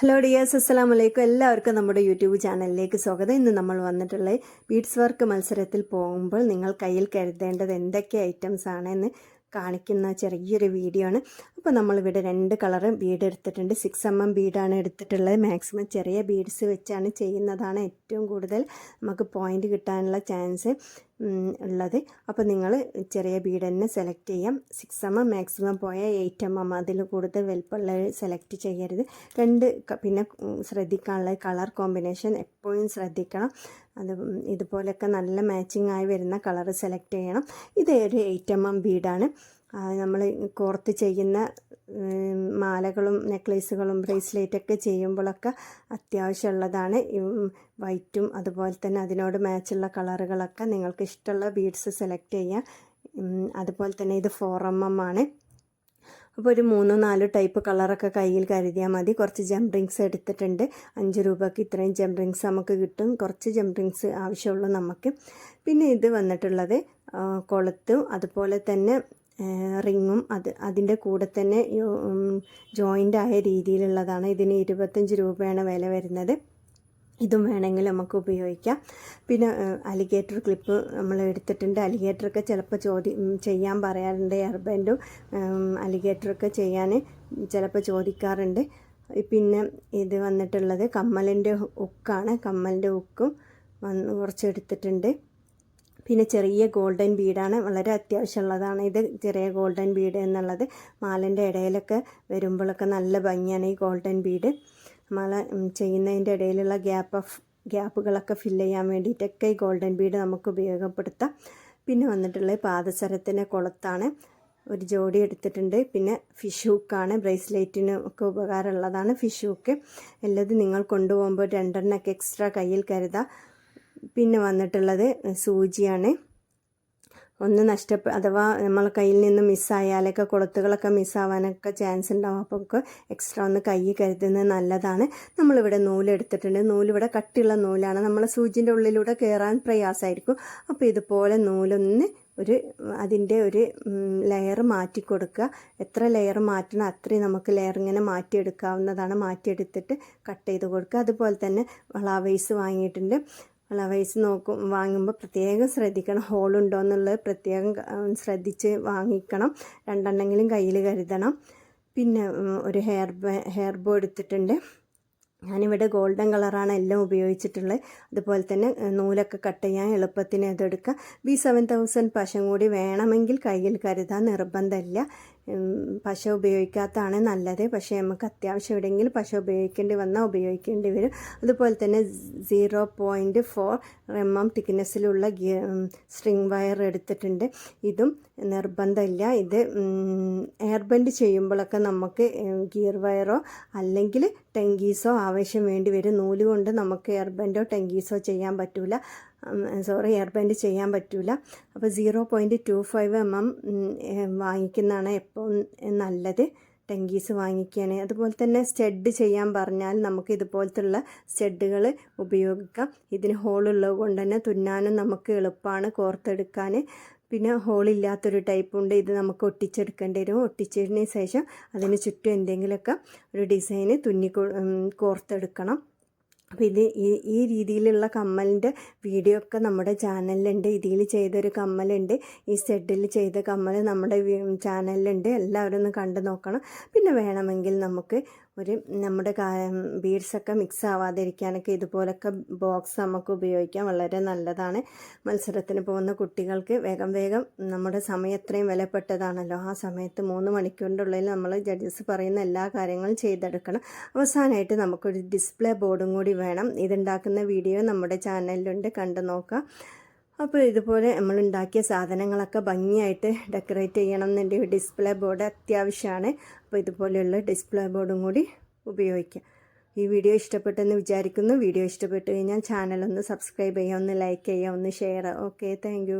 Hello dears അസ്സലാം വലൈക്കും എല്ലാവർക്കും നമ്മുടെ യൂട്യൂബ് ചാനലിലേക്ക് സ്വാഗതം. ഇന്ന് നമ്മൾ വന്നിട്ടുള്ള ബീഡ്സ് വർക്ക് മത്സരത്തിൽ പോകുമ്പോൾ നിങ്ങൾ കയ്യിൽ കരുതേണ്ടത് എന്തൊക്കെ ഐറ്റംസ് ആണെന്ന് കാണിക്കുന്ന ചെറിയൊരു വീഡിയോ ആണ്. അപ്പോൾ നമ്മളിവിടെ രണ്ട് കളറും ബീഡ് എടുത്തിട്ടുണ്ട്. സിക്സ് എം എം ബീഡാണ് എടുത്തിട്ടുള്ളത്. മാക്സിമം ചെറിയ ബീഡ്സ് വെച്ചാണ് ചെയ്യുന്നതാണ് ഏറ്റവും കൂടുതൽ നമുക്ക് പോയിന്റ് കിട്ടാനുള്ള ചാൻസ് ഉള്ളത്. അപ്പോൾ നിങ്ങൾ ചെറിയ ബീഡ് തന്നെ സെലക്ട് ചെയ്യാം. സിക്സ് എം എം മാക്സിമം പോയാൽ എയ്റ്റ് എം എം അതിൽ കൂടുതൽ വലുപ്പമുള്ള സെലക്ട് ചെയ്യരുത്. രണ്ട് പിന്നെ ശ്രദ്ധിക്കാനുള്ള കളർ കോമ്പിനേഷൻ എപ്പോഴും ശ്രദ്ധിക്കണം. അത് ഇതുപോലെയൊക്കെ നല്ല മാച്ചിങ് ആയി വരുന്ന കളർ സെലക്ട് ചെയ്യണം. ഇത് ഒരു എയ്റ്റ് എം എം ബീഡാണ്. നമ്മൾ കോർത്ത് ചെയ്യുന്ന മാലകളും നെക്ലേസുകളും ബ്രേസ്ലെറ്റൊക്കെ ചെയ്യുമ്പോഴൊക്കെ അത്യാവശ്യമുള്ളതാണ്. വൈറ്റും അതുപോലെ തന്നെ അതിനോട് മാച്ചുള്ള കളറുകളൊക്കെ നിങ്ങൾക്ക് ഇഷ്ടമുള്ള ബീഡ്സ് സെലക്ട് ചെയ്യാം. അതുപോലെ തന്നെ ഇത് ആണ്. അപ്പോൾ ഒരു മൂന്ന് നാല് ടൈപ്പ് കളറൊക്കെ കയ്യിൽ കരുതിയാൽ മതി. കുറച്ച് ജം റിങ്സ് എടുത്തിട്ടുണ്ട്. അഞ്ച് രൂപയ്ക്ക് ഇത്രയും ജം റിങ്സ് നമുക്ക് കിട്ടും. കുറച്ച് ജം റിങ്സ് ആവശ്യമുള്ളൂ നമുക്ക്. പിന്നെ ഇത് വന്നിട്ടുള്ളത് കൊളുത്തും അതുപോലെ തന്നെ റിങ്ങും അത് അതിന്റെ കൂടെ തന്നെ ജോയിന്റ് ആയ രീതിയിലുള്ളതാണ്. ഇതിന് ഇരുപത്തഞ്ച് രൂപയാണ് വില വരുന്നത്. ഇതും വേണമെങ്കിൽ നമുക്ക് ഉപയോഗിക്കാം. പിന്നെ അലിഗേറ്റർ ക്ലിപ്പ് നമ്മൾ എടുത്തിട്ടുണ്ട്. അലിഗേറ്ററൊക്കെ ചിലപ്പോൾ ചോദി ഉം, ചെയ്യാൻ പറയാറുണ്ട്. എയർബൻഡും അലിഗേറ്ററൊക്കെ ചെയ്യാൻ ചിലപ്പോൾ ചോദിക്കാറുണ്ട്. പിന്നെ ഇത് വന്നിട്ടുള്ളത് കമ്മലിന്റെ ഹുക്കാണ് കമ്മലിന്റെ ഹുക്കും വന്ന് കുറച്ച് എടുത്തിട്ടുണ്ട്. പിന്നെ ചെറിയ ഗോൾഡൻ ബീഡാണ് വളരെ അത്യാവശ്യമുള്ളതാണ്. ഇത് ചെറിയ ഗോൾഡൻ ബീഡ് എന്നുള്ളത് മാലന്റെ ഇടയിലൊക്കെ വരുമ്പോഴൊക്കെ നല്ല ഭംഗിയാണ് ഈ ഗോൾഡൻ ബീഡ്. മാല ചെയ്യുന്നതിന്റെ ഇടയിലുള്ള ഗ്യാപ്പ് ഓഫ് ഗ്യാപ്പുകളൊക്കെ ഫില്ല് ചെയ്യാൻ വേണ്ടിയിട്ടൊക്കെ ഈ ഗോൾഡൻ ബീഡ് നമുക്ക് ഉപയോഗപ്പെടുത്താം. പിന്നെ വന്നിട്ടുള്ളത് പാദസരത്തിന്റെ കുളത്താണ് ഒരു ജോഡി എടുത്തിട്ടുണ്ട്. പിന്നെ ഫിഷ് ഹുക്കാണ് ബ്രേസ്ലെറ്റിന് ഒക്കെ ഉപകാരമുള്ളതാണ് ഫിഷ് ഹൂക്ക് എല്ലാതും നിങ്ങൾ കൊണ്ടുപോകുമ്പോൾ രണ്ടെണ്ണൊക്കെ എക്സ്ട്രാ കയ്യിൽ കരുതാം. പിന്നെ വന്നിട്ടുള്ളത് സൂചിയാണ്. ഒന്ന് നഷ്ടപ്പെ അഥവാ നമ്മൾ കയ്യിൽ നിന്ന് മിസ്സായാലൊക്കെ കൊളുത്തുകളൊക്കെ മിസ്സാവാനൊക്കെ ചാൻസ് ഉണ്ടാവും. അപ്പോൾ നമുക്ക് എക്സ്ട്രാ ഒന്ന് കൈ കരുതുന്നത് നല്ലതാണ്. നമ്മളിവിടെ നൂലെടുത്തിട്ടുണ്ട്. നൂലിവിടെ കട്ടിയുള്ള നൂലാണ്. നമ്മൾ സൂചിന്റെ ഉള്ളിലൂടെ കയറാൻ പ്രയാസമായിരിക്കും. അപ്പോൾ ഇതുപോലെ നൂലൊന്ന് ഒരു അതിന്റെ ഒരു ലെയർ മാറ്റി കൊടുക്കുക. എത്ര ലെയർ മാറ്റണം അത്രയും നമുക്ക് ലെയർ ഇങ്ങനെ മാറ്റിയെടുക്കാവുന്നതാണ്. മാറ്റിയെടുത്തിട്ട് കട്ട് ചെയ്ത് കൊടുക്കുക. അതുപോലെ തന്നെ വളാവേസ് വാങ്ങിയിട്ടുണ്ട്. വളവൈസ് നോക്കും വാങ്ങുമ്പോൾ പ്രത്യേകം ശ്രദ്ധിക്കണം. ഹോളുണ്ടോ എന്നുള്ളത് പ്രത്യേകം ശ്രദ്ധിച്ച് വാങ്ങിക്കണം. രണ്ടെണ്ണെങ്കിലും കയ്യിൽ കരുതണം. പിന്നെ ഒരു ഹെയർ ഹെയർ ബോ എടുത്തിട്ടുണ്ട്. ഞാനിവിടെ ഗോൾഡൻ കളറാണ് എല്ലാം ഉപയോഗിച്ചിട്ടുള്ളത്. അതുപോലെ തന്നെ നൂലൊക്കെ കട്ട് ചെയ്യാൻ എളുപ്പത്തിന് അതെടുക്കുക ബി സെവൻ തൗസൻഡ് പശം കൂടി വേണമെങ്കിൽ കയ്യിൽ കരുതാൻ നിർബന്ധമില്ല. പശ ഉപയോഗിക്കാത്തതാണ് നല്ലത്. പക്ഷേ നമുക്ക് അത്യാവശ്യം എവിടെയെങ്കിലും പശ ഉപയോഗിക്കേണ്ടി വന്നാൽ ഉപയോഗിക്കേണ്ടി വരും. അതുപോലെ തന്നെ zero point four M M തിക്നെസ്സിലുള്ള string wire എടുത്തിട്ടുണ്ട്. ഇതും നിർബന്ധമില്ല. ഇത് എയർ ബെൻഡ് ചെയ്യുമ്പോഴൊക്കെ നമുക്ക് ഗിയർ വയറോ അല്ലെങ്കിൽ ടെങ്കീസോ ആവശ്യം വേണ്ടി വരും. നൂലുകൊണ്ട് നമുക്ക് എയർ ബെൻഡോ ടെങ്കീസോ ചെയ്യാൻ പറ്റില്ല സോറി എയർബാൻഡ് ചെയ്യാൻ പറ്റില്ല അപ്പോൾ zero point two five M M വാങ്ങിക്കുന്നതാണ് എപ്പോൾ നല്ലത്. ടെങ്കീസ് വാങ്ങിക്കുകയാണ്. അതുപോലെ തന്നെ സ്റ്റെഡ് ചെയ്യാൻ പറഞ്ഞാൽ നമുക്ക് ഇതുപോലത്തുള്ള സ്റ്റെഡുകൾ ഉപയോഗിക്കാം. ഇതിന് ഹോളുള്ളത് കൊണ്ട് തന്നെ തുന്നാനും നമുക്ക് എളുപ്പമാണ് കോർത്തെടുക്കാൻ. പിന്നെ ഹോളില്ലാത്തൊരു ടൈപ്പുണ്ട് ഇത് നമുക്ക് ഒട്ടിച്ചെടുക്കേണ്ടി വരും. ഒട്ടിച്ചതിന് ശേഷം അതിന് ചുറ്റും എന്തെങ്കിലുമൊക്കെ ഒരു ഡിസൈന് തുന്നി കോർത്തെടുക്കണം. അപ്പോൾ ഇത് ഈ ഈ രീതിയിലുള്ള കമ്മലിന്റെ വീഡിയോ ഒക്കെ നമ്മുടെ ചാനലിലുണ്ട്. ഇതിൽ ചെയ്തൊരു കമ്മലുണ്ട്. ഈ സെഡിൽ ചെയ്ത കമ്മൽ നമ്മുടെ ചാനലിലുണ്ട്. എല്ലാവരും ഒന്ന് കണ്ടു നോക്കണം. പിന്നെ വേണമെങ്കിൽ നമുക്ക് ഒരു നമ്മുടെ ബീഡ്സൊക്കെ മിക്സ് ആവാതിരിക്കാനൊക്കെ ഇതുപോലൊക്കെ ബോക്സ് നമുക്ക് ഉപയോഗിക്കാം വളരെ നല്ലതാണ്. മത്സരത്തിന് പോകുന്ന കുട്ടികൾക്ക് വേഗം വേഗം നമ്മുടെ സമയം എത്രയും വിലപ്പെട്ടതാണല്ലോ. ആ സമയത്ത് മൂന്ന് മണിക്കൂറിന്റെ നമ്മൾ ജഡ്ജസ് പറയുന്ന എല്ലാ കാര്യങ്ങളും ചെയ്തെടുക്കണം. അവസാനമായിട്ട് നമുക്കൊരു ഡിസ്പ്ലേ ബോർഡും കൂടി വേണം. ഇതുണ്ടാക്കുന്ന വീഡിയോ നമ്മുടെ ചാനലിലുണ്ട് കണ്ടു നോക്കാം അപ്പോൾ ഇതുപോലെ നമ്മൾ ഉണ്ടാക്കിയ സാധനങ്ങളൊക്കെ ഭംഗിയായിട്ട് ഡെക്കറേറ്റ് ചെയ്യണം എന്നുണ്ടെങ്കിൽ ഡിസ്പ്ലേ ബോർഡ് അത്യാവശ്യമാണ് അപ്പോൾ ഇതുപോലെയുള്ള ഡിസ്പ്ലേ ബോർഡും കൂടി ഉപയോഗിക്കാം. ഈ വീഡിയോ ഇഷ്ടപ്പെട്ടെന്ന് വിചാരിക്കുന്നു. വീഡിയോ ഇഷ്ടപ്പെട്ടു കഴിഞ്ഞാൽ ചാനലൊന്ന് സബ്സ്ക്രൈബ് ചെയ്യുക ഒന്ന് ലൈക്ക് ചെയ്യുക ഒന്ന് ഷെയർ ഓക്കെ താങ്ക്